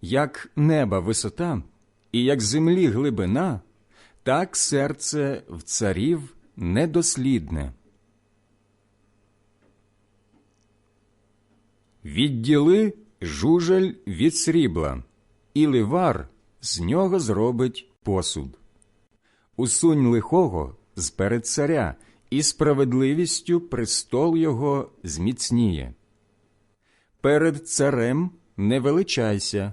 Як неба висота і як землі глибина, так серце в царів недослідне. Відділи жужель від срібла, і ливар з нього зробить посуд. Усунь лихого з перед царя, і справедливістю престол його зміцніє. Перед царем не величайся,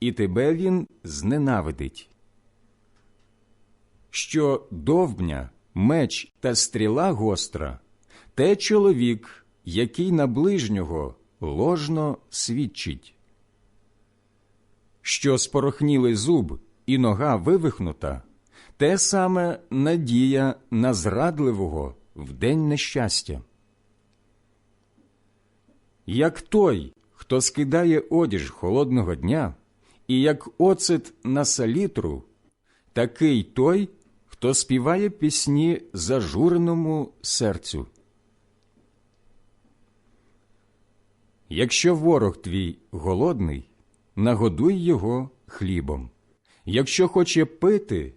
і тебе він зненавидить. Що довбня, меч та стріла гостра, те чоловік, який на ближнього ложно свідчить. Що спорохнілий зуб і нога вивихнута, те саме надія на зрадливого в день нещастя. Як той, хто скидає одіж холодного дня, і як оцет на салітру, такий той, хто співає пісні зажуреному серцю. Якщо ворог твій голодний, нагодуй його хлібом. Якщо хоче пити,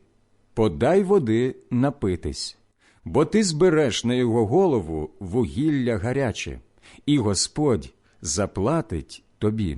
подай води напитись, бо ти збереш на його голову вугілля гаряче, і Господь заплатить тобі.